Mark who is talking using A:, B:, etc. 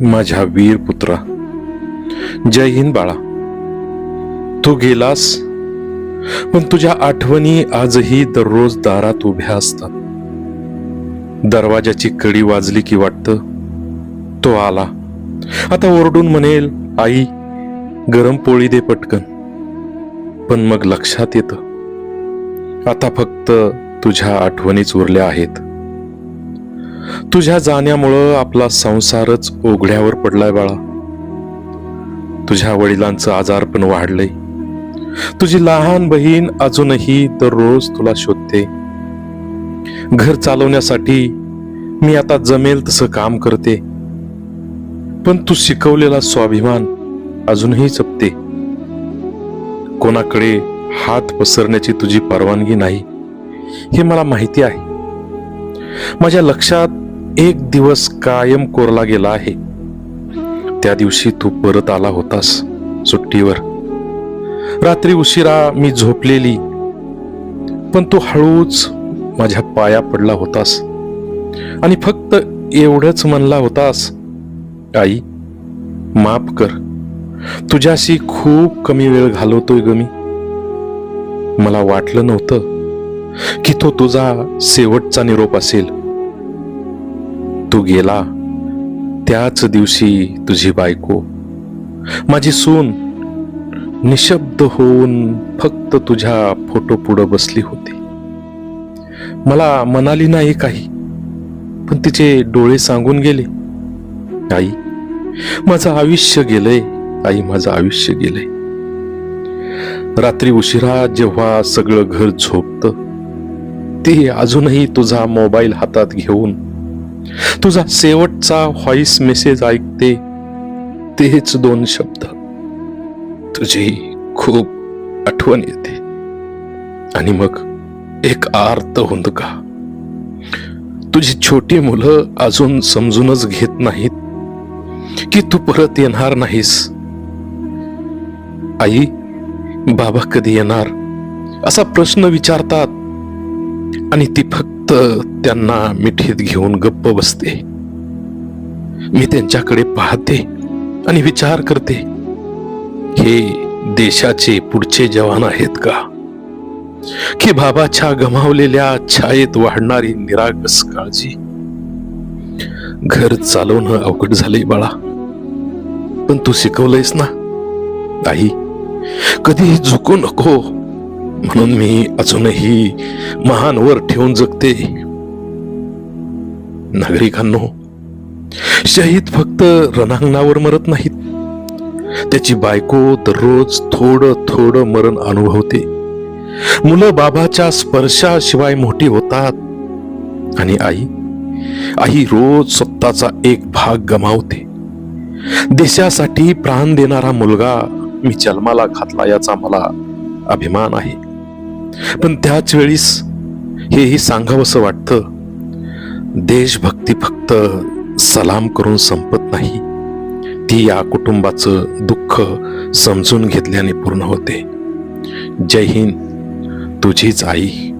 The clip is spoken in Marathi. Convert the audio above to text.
A: माझ्या वीर पुत्रा. जय हिंद बाळा. तू गेलास पण तुझ्या आठवणी आजही दररोज दारात उभ्या असतात. दरवाजाची कडी वाजली की वाटतं तो आला. आता ओरडून म्हणेल आई गरम पोळी दे पटकन. पण मग लक्षात येतं. आता फक्त तुझ्या आठवणीच उरल्या आहेत. तुझ्या जाण्यामुळं आपला संसारच ओघड्यावर पडलाय बाळा. तुझ्या वडिलांचं आजारपण वाढलंय. तुझी लहान बहीण अजूनही दररोज तुला शोधते. घर चालवण्यासाठी मी आता जमेल तसं काम करते. पण तू शिकवलेला स्वाभिमान अजूनही जपते. कोणाकडे हात पसरण्याची तुझी परवानगी नाही हे मला माहिती आहे. माझ्या लक्षात एक दिवस कायम कोरला गेला आहे. त्या दिवशी तू परत आला होतास सुट्टीवर. रात्री उशिरा मी झोपलेली पण तू हळूच माझ्या पाया पडला होतास आणि फक्त एवढंच म्हणला होतास आई माफ कर. तुझ्याशी खूप कमी वेळ घालवतोय ग मी. मला वाटलं नव्हतं की तो तुझा शेवटचा निरोप असेल. तू गेला त्याच दिवशी तुझी बायको. माझी सून निशब्द होऊन फक्त तुझ्या फोटो पुढं बसली होती. मला मनाली नाही काही पण तिचे डोळे सांगून गेले. आई माझं आयुष्य गेलंय आई माझं आयुष्य गेलंय. रात्री उशिरा जेव्हा सगळं घर झोपत ते अजूनही तुझा मोबाईल हातात घेऊन तुझा शेवटचा व्हॉइस मेसेज ऐकते तेच दोन शब्द. तुझी खूप आठवण येते. आणि मग एक आर्त हुंदका तुझी छोटी मुलं अजून समजूनच घेत नाहीत. की तू परत येणार नाहीस? आई बाबा कधी येणार? असा प्रश्न विचारतात. आणि ती फक्त त्यांना मिठीत घेऊन गप्प बसते. मी त्यांच्याकडे पाहते आणि विचार करते हे देशाचे पुढचे जवान आहेत का? की बाबाच्या गमावलेल्या छायेत वाढणारी निरागस काळजी? घर चालवणं अवघड झालंय बाळा. पण तू शिकवलंयस ना? आई कधीही झुकू नको. म्हणून मी अजूनही महान वर ठेवून जगते. नागरिकांनो शहीद फक्त रणांगणावर मरत नाहीत. त्याची बायको दररोज थोडं थोडं मरण अनुभवते. मुलं बाबाच्या स्पर्शाशिवाय मोठी होतात. आणि आई आई रोज स्वतःचा एक भाग गमावते. देशासाठी प्राण देणारा मुलगा मी जन्माला घातला याचा मला अभिमान आहे. पण त्याच वेळीस हेही सांगावंसं वाटतं देशभक्ती फक्त सलाम करून संपत नाही. ती या कुटुंबाचं दुःख समजून घेतल्याने पूर्ण होते. जय हिंद तुझीच आई.